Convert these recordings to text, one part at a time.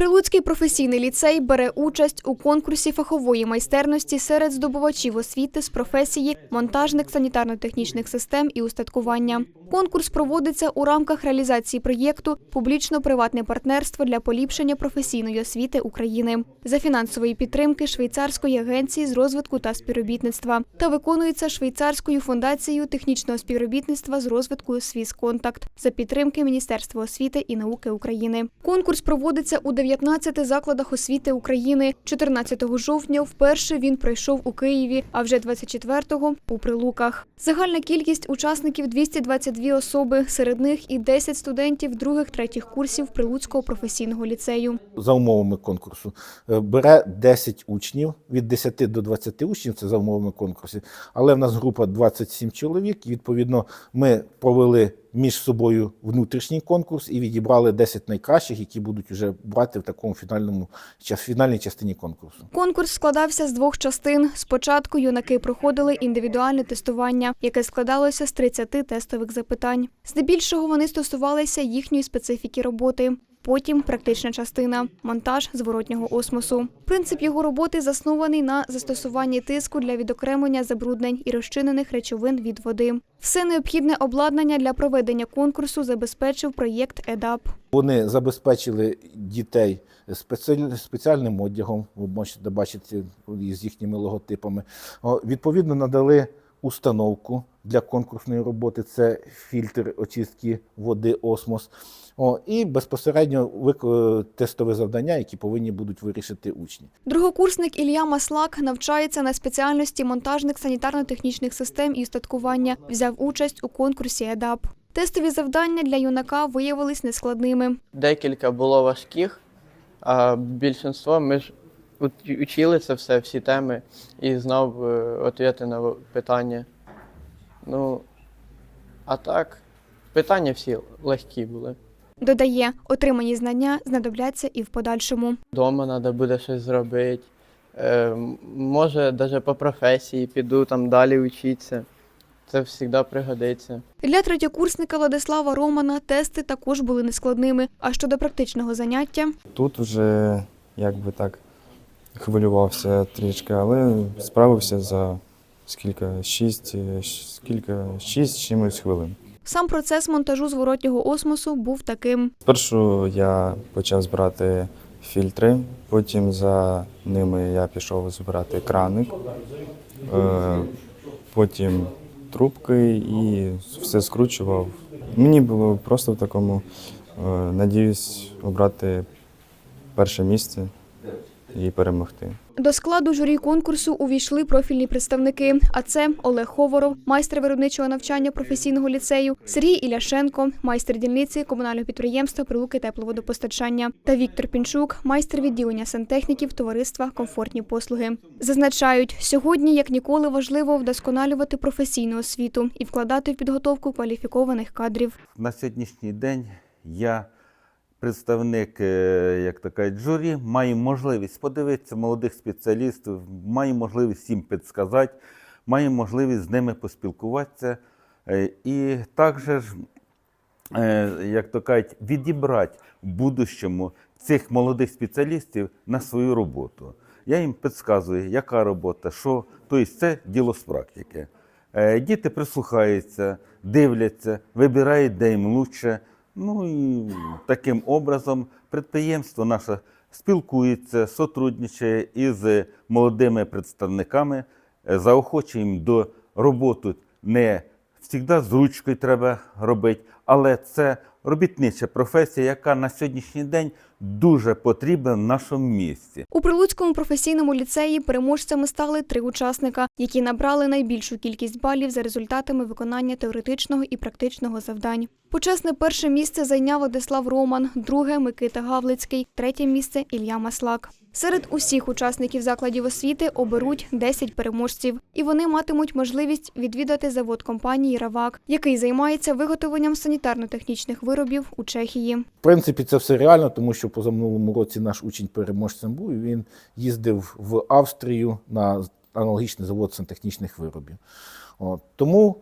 Прилуцький професійний ліцей бере участь у конкурсі фахової майстерності серед здобувачів освіти з професії монтажник санітарно-технічних систем і устаткування. Конкурс проводиться у рамках реалізації проєкту Публічно-приватне партнерство для поліпшення професійної освіти України за фінансової підтримки Швейцарської агенції з розвитку та співробітництва та виконується Швейцарською фундацією технічного співробітництва з розвитку «Свісконтакт» за підтримки Міністерства освіти і науки України. Конкурс проводиться у 19 закладах освіти України. 14 жовтня вперше він пройшов у Києві, а вже 24-го – у Прилуках. Загальна кількість учасників 222 особи, серед них і 10 студентів других-третіх курсів Прилуцького професійного ліцею. за умовами конкурсу е, бере 10 учнів від 10 до 20 учнів. Це за умовами конкурсу. Але в нас група 27 чоловік. Відповідно ми провели між собою внутрішній конкурс і відібрали 10 найкращих, які будуть вже брати в такому фінальному фінальній частині конкурсу. Конкурс складався з двох частин. Спочатку юнаки проходили індивідуальне тестування, яке складалося з 30 тестових запитань. Здебільшого вони стосувалися їхньої специфіки роботи. Потім практична частина монтаж зворотнього осмосу. Принцип його роботи заснований на застосуванні тиску для відокремлення забруднень і розчинених речовин від води. Все необхідне обладнання для проведення конкурсу забезпечив проєкт ЕДАП. Вони забезпечили дітей спеціальним одягом, ви можете бачити з їхніми логотипами. Відповідно, надали установку для конкурсної роботи. Це фільтр очистки води осмос. О, і безпосередньо вик- тестові завдання, які повинні будуть вирішити учні. Другокурсник Ілля Маслак навчається на спеціальності монтажник санітарно-технічних систем і устаткування. Взяв участь у конкурсі ЕДАП. Тестові завдання для юнака виявились нескладними. Декілька було важких, а більшинство ми ж учили це все, всі теми, і знав е, відповіді на питання. Ну, а так, питання всі легкі були. Додає, отримані знання знадобляться і в подальшому. Дома треба буде щось зробити. Е, може, навіть по професії піду там далі вчитися. Це завжди пригодиться. Для третьокурсника Владислава Романа тести також були нескладними. А щодо практичного заняття, Тут вже якби так хвилювався трішки, але справився за скільки? Шість, е, скільки? Шість чимось хвилин. сам процес монтажу зворотнього осмосу був таким. Спершу я почав збирати фільтри, потім за ними я пішов збирати краник, е, потім трубки і все скручував. Мені було просто в такому, е, надіюсь, обрати перше місце і перемогти. До складу журі конкурсу увійшли профільні представники. А це Олег Ховоров, майстер виробничого навчання професійного ліцею, Сергій Іляшенко, майстер дільниці комунального підприємства Прилуки тепловодопостачання та Віктор Пінчук, майстер відділення сантехніків товариства Комфортні послуги. Зазначають, сьогодні як ніколи важливо вдосконалювати професійну освіту і вкладати в підготовку кваліфікованих кадрів. На сьогоднішній день я, представник, е, як то кажуть, журі, маю можливість подивитися молодих спеціалістів, маю можливість їм підсказати, маю можливість з ними поспілкуватися. Е, І також, е, як то кажуть, відібрати в будущому цих молодих спеціалістів на свою роботу. Я їм підказую, яка робота, що. Тобто це діло з практики. Діти прислухаються, дивляться, вибирають, де їм лучше. Ну і таким образом підприємство наше спілкується, сотрудничає із молодими представниками, заохочуємо до роботи. Не завжди з ручкою треба робити, але це робітнича професія, яка на сьогоднішній день дуже потрібна в нашому місті. У Прилуцькому професійному ліцеї переможцями стали три учасника, які набрали найбільшу кількість балів за результатами виконання теоретичного і практичного завдань. Почесне перше місце зайняв Владислав Роман, друге Микита Гавлицький, третє місце Ілля Маслак. Серед усіх учасників закладів освіти оберуть 10 переможців, і вони матимуть можливість відвідати завод компанії Равак, який займається виготовленням санітарно-технічних виробів у Чехії. В принципі, це все реально, тому що позаминулому році наш учень переможцем був. і Він їздив в Австрію на аналогічний завод сантехнічних виробів. От. Тому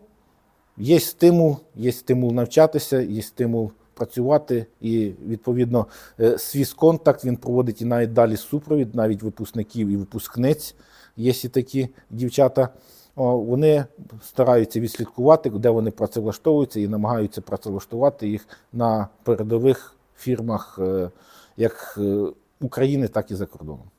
є стимул, є стимул навчатися, є стимул працювати, і відповідно е, свій контакт він проводить і навіть далі супровід, навіть випускників і випускниць. Є і такі дівчата. О, Вони стараються відслідкувати, де вони працевлаштовуються і намагаються працевлаштувати їх на передових фірмах е, як е, України, так і за кордоном.